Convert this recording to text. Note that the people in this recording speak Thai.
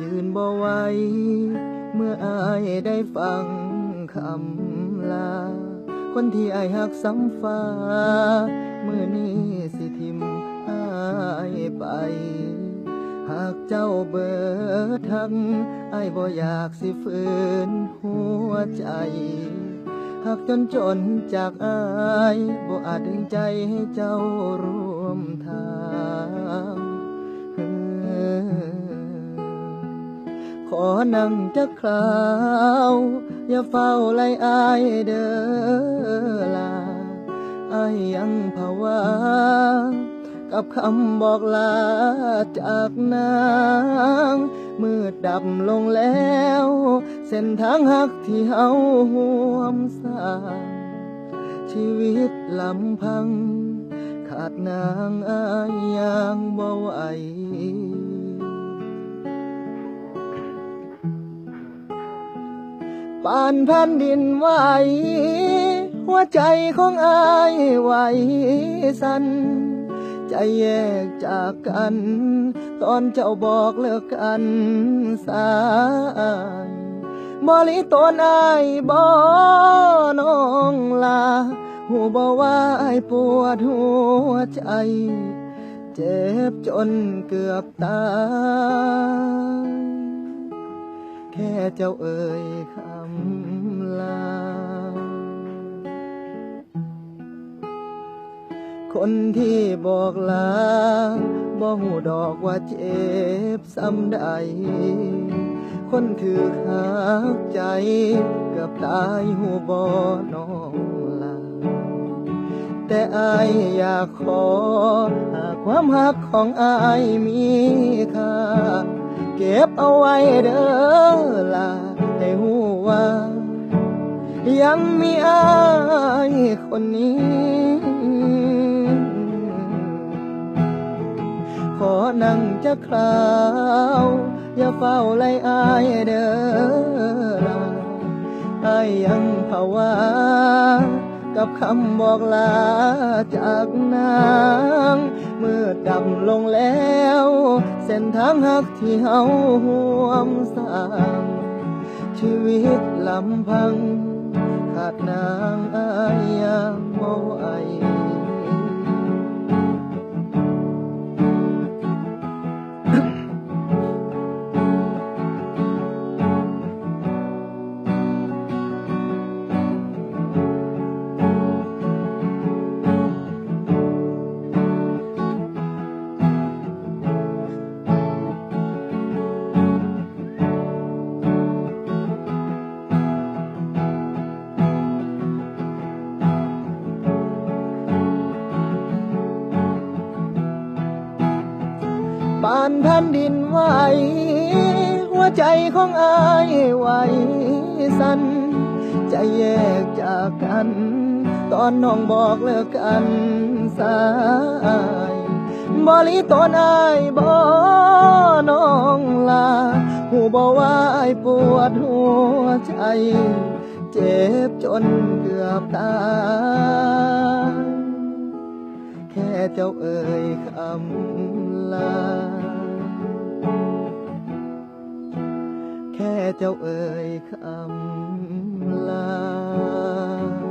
ยืนบ่ไหวเมื่ออายได้ฟังคำลา คนที่อายหักซ้ำฟ้า เมื่อนี้สิทิมอายไป หากเจ้าเบิดทังอายบ่อยากสิฝืนหัวใจหากจนจนจากอายบ่อาจดึงใจให้เจ้าร่วมทาง ขอนั่งจักคราว อย่าเฝ้าไล่อายเด้อลาอายยังภาวากับคำบอกลาจากนางมืดดับลงแล้ว เส้นทางหักที่เฮาห่วมสร้างชีวิตลำพัง ขาดนางอายยังบ่ไหว ปานแผ่นดินไหว หัวใจของอายไหวสัน ใจแยกจากกัน ตอนเจ้าบอกเลิกกันสายบริตนอายบ่น้องลา หูบ่ว่าอายปวดหัวใจ เจ็บจนเกือบตาย ค่เจ้าเอ่ยคำลา คนที่บอกลาบ่หูดอกว่าเจ็บซ้ำใด คนถือหักใจเกือบตายหูบ่น้องลา แต่อายอยากขอ หากความหักของอายมีค่า เก็บเอาไว้เด้อล่ะให้หูว่า ยังมีอายคนนี้ ขอนั่งจะคราว อย่าเฝ้าไล่อายเด้อล่ะอายยังภาวากับคำบอกลาจากนาง มื่อดำลงแล้ว เส้นทางหักที่เฮาห่วมสามชีวิตลำพัง ขาดนางอาย นแผ่นดินไหวหัวใจของอายไหวสันใจแยกจากกัน ตอนน้องบอกเลิกกันสายบริตนอายบ่น้องลาหูบ่ว่าอายปวดหัวใจ เจ็บจนเกือบตายแค่เจ้าเอ่ยคำลา เจ้าเอ่ยคำลา